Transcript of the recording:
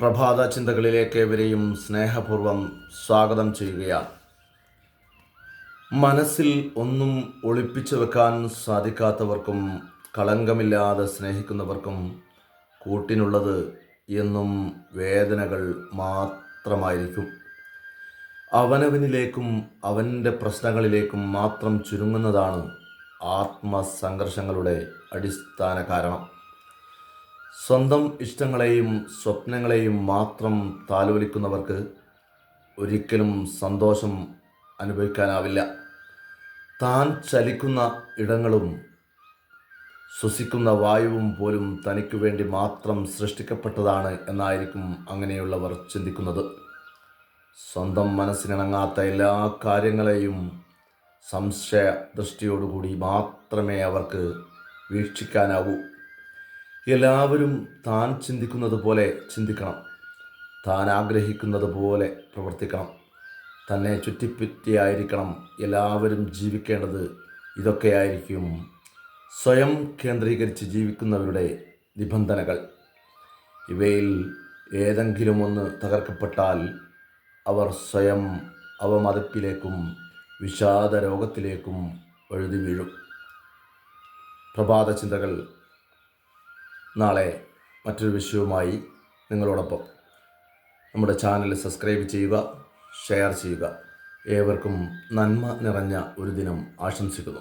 പ്രഭാത ചിന്തകളിലേക്ക് ഇവരെയും സ്നേഹപൂർവം സ്വാഗതം ചെയ്യുകയാണ് മനസ്സിൽ ഒന്നും ഒളിപ്പിച്ചു വെക്കാൻ സാധിക്കാത്തവർക്കും കളങ്കമില്ലാതെ സ്നേഹിക്കുന്നവർക്കും കൂട്ടിനുള്ളത് എന്നും വേദനകൾ മാത്രമായിരിക്കും. അവനവനിലേക്കും അവന്റെ പ്രശ്നങ്ങളിലേക്കും മാത്രം ചുരുങ്ങുന്നതാണ് ആത്മസംഘർഷങ്ങളുടെ അടിസ്ഥാന കാരണം. സ്വന്തം ഇഷ്ടങ്ങളെയും സ്വപ്നങ്ങളെയും മാത്രം താലോലിക്കുന്നവർക്ക് ഒരിക്കലും സന്തോഷം അനുഭവിക്കാനാവില്ല. താൻ ചലിക്കുന്ന ഇടങ്ങളും ശ്വസിക്കുന്ന വായുവും പോലും തനിക്കു വേണ്ടി മാത്രം സൃഷ്ടിക്കപ്പെട്ടതാണ് എന്നായിരിക്കും അങ്ങനെയുള്ളവർ ചിന്തിക്കുന്നത്. സ്വന്തം മനസ്സിനിണങ്ങാത്ത എല്ലാ കാര്യങ്ങളെയും സംശയ ദൃഷ്ടിയോടുകൂടി മാത്രമേ അവർക്ക് വീക്ഷിക്കാനാവൂ. എല്ലാവരും താൻ ചിന്തിക്കുന്നത് പോലെ ചിന്തിക്കണം. താൻ ആഗ്രഹിക്കുന്നത് പോലെ പ്രവർത്തിക്കണം. തന്നെ ചുറ്റിപ്പറ്റിയായിരിക്കണം എല്ലാവരും ജീവിക്കേണ്ടത്. ഇതൊക്കെയായിരിക്കും സ്വയം കേന്ദ്രീകരിച്ച് ജീവിക്കുന്നവരുടെ നിബന്ധനകൾ. ഇവയിൽ ഏതെങ്കിലും ഒന്ന് തകർക്കപ്പെട്ടാൽ അവർ സ്വയം അവമതിപ്പിലേക്കും വിഷാദ രോഗത്തിലേക്കും വഴുതി വീഴും. പ്രഭാത ചിന്തകൾ നാളെ മറ്റൊരു വിഷയവുമായി നിങ്ങളോടൊപ്പം. നമ്മുടെ ചാനൽ സബ്സ്ക്രൈബ് ചെയ്യുക ഷെയർ ചെയ്യുക. ഏവർക്കും നന്മ നിറഞ്ഞ ഒരു ദിനം ആശംസിക്കുന്നു.